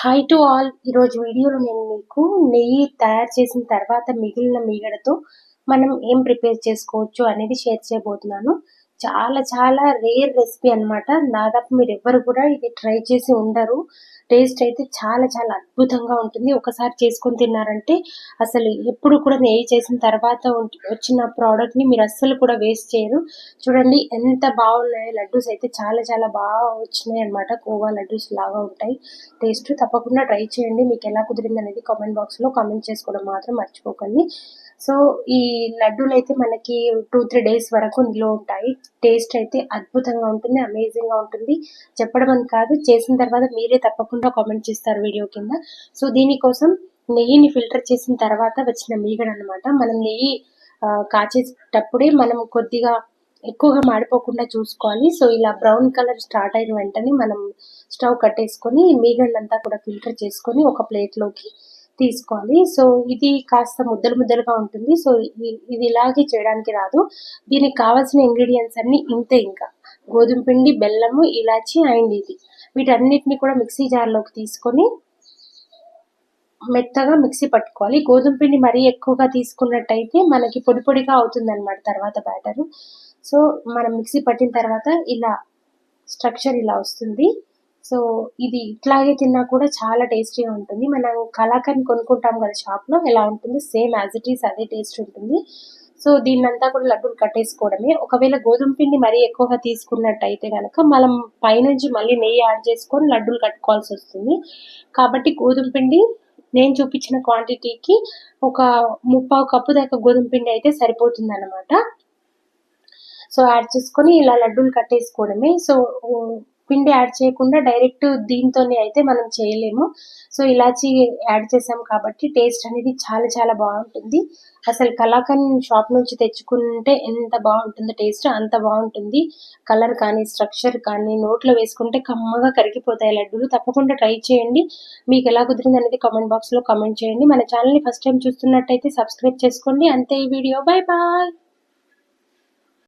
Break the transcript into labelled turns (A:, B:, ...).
A: Hi to all ఈరోజు వీడియోలో నేను మీకు నెయ్యి తయారు చేసిన తర్వాత మిగిలిన మీగడతో మనం ఏం ప్రిపేర్ చేసుకోవచ్చు అనేది షేర్ చేయబోతున్నాను. చాలా చాలా రేర్ రెసిపీ అనమాట దాదాపు మీరు ఎవ్వరు కూడా ఇది ట్రై చేసి ఉండరు. టేస్ట్ అయితే చాలా చాలా అద్భుతంగా ఉంటుంది. ఒకసారి చేసుకొని తిన్నారంటే అసలు ఎప్పుడు కూడా నెయ్యి చేసిన తర్వాత వచ్చిన ప్రోడక్ట్ని మీరు అస్సలు కూడా వేస్ట్ చేయరు. చూడండి ఎంత బాగున్నాయి లడ్డూస్ అయితే చాలా చాలా బాగా వచ్చినాయి అనమాట కోవా లడ్డూస్ లాగా ఉంటాయి. టేస్ట్ తప్పకుండా ట్రై చేయండి. మీకు ఎలా కుదిరింది అనేది కామెంట్ బాక్స్లో కామెంట్ చేసుకోవడం మాత్రం మర్చిపోకండి. సో ఈ లడ్డూలు అయితే మనకి టూ త్రీ డేస్ వరకు నిలువ ఉంటాయి. టేస్ట్ అయితే అద్భుతంగా ఉంటుంది అమేజింగ్గా ఉంటుంది. చెప్పడం అని కాదు చేసిన తర్వాత మీరే తప్పకుండా కామెంట్ చేస్తారు వీడియో కింద. సో దీనికోసం నెయ్యిని ఫిల్టర్ చేసిన తర్వాత వచ్చిన మీగడ అనమాట మనం నెయ్యి కాచేటప్పుడే మనం కొద్దిగా ఎక్కువగా మాడిపోకుండా చూసుకోవాలి. సో ఇలా బ్రౌన్ కలర్ స్టార్ట్ అయిన వెంటనే మనం స్టవ్ కట్టేసుకొని మీగడంతా కూడా ఫిల్టర్ చేసుకొని ఒక ప్లేట్లోకి తీసుకోవాలి. సో ఇది కాస్త ముద్దలు ముద్దలుగా ఉంటుంది. సో ఇది ఇలాగే చేయడానికి రాదు. దీనికి కావాల్సిన ఇంగ్రీడియంట్స్ అన్ని ఇంతే ఇంకా. గోధుమ పిండి బెల్లము ఇలాచి అండ్ ఇది. వీటన్నిటిని కూడా మిక్సీ జార్లోకి తీసుకొని మెత్తగా మిక్సీ పట్టుకోవాలి. గోధుమ పిండి మరీ ఎక్కువగా తీసుకున్నట్టయితే మనకి పొడి పొడిగా అవుతుంది అనమాట తర్వాత బ్యాటరు. సో మనం మిక్సీ పట్టిన తర్వాత ఇలా స్ట్రక్చర్ ఇలా వస్తుంది. సో ఇది ఇట్లాగే తిన్నా కూడా చాలా టేస్టీగా ఉంటుంది. మనం కలాకండ్ కొనుక్కుంటాం కదా షాప్లో ఎలా ఉంటుంది? సేమ్ యాజ్ ఇట్ ఈస్ అదే టేస్ట్ ఉంటుంది. సో దీన్నంతా కూడా లడ్డూలు కట్టేసుకోవడమే. ఒకవేళ గోధుమ పిండి మరీ ఎక్కువగా తీసుకున్నట్టయితే కనుక మనం పైనుంచి మళ్ళీ నెయ్యి యాడ్ చేసుకొని లడ్డూలు కట్టుకోవాల్సి వస్తుంది. కాబట్టి గోధుమ పిండి నేను చూపించిన క్వాంటిటీకి ఒక ముప్పావు కప్పు దాకా గోధుమ పిండి అయితే సరిపోతుంది అనమాట సో యాడ్ చేసుకొని ఇలా లడ్డూలు కట్టేసుకోవడమే. సో పిండి యాడ్ చేయకుండా డైరెక్ట్ దీంతోనే అయితే మనం చేయలేము. సో ఇలాచి యాడ్ చేసాం కాబట్టి టేస్ట్ అనేది చాలా చాలా బాగుంటుంది. అసలు కలాకన్ షాప్ నుంచి తెచ్చుకుంటే ఎంత బాగుంటుందో టేస్ట్ అంత బాగుంటుంది. కలర్ కానీ స్ట్రక్చర్ కానీ నోట్లో వేసుకుంటే కమ్మగా కరిగిపోతాయి లడ్డూలు. తప్పకుండా ట్రై చేయండి. మీకు ఎలా కుదిరింది అనేది కామెంట్ బాక్స్లో కామెంట్ చేయండి. మన ఛానల్ని ఫస్ట్ టైం చూస్తున్నట్టయితే సబ్స్క్రైబ్ చేసుకోండి. అంతే ఈ వీడియో. Bye bye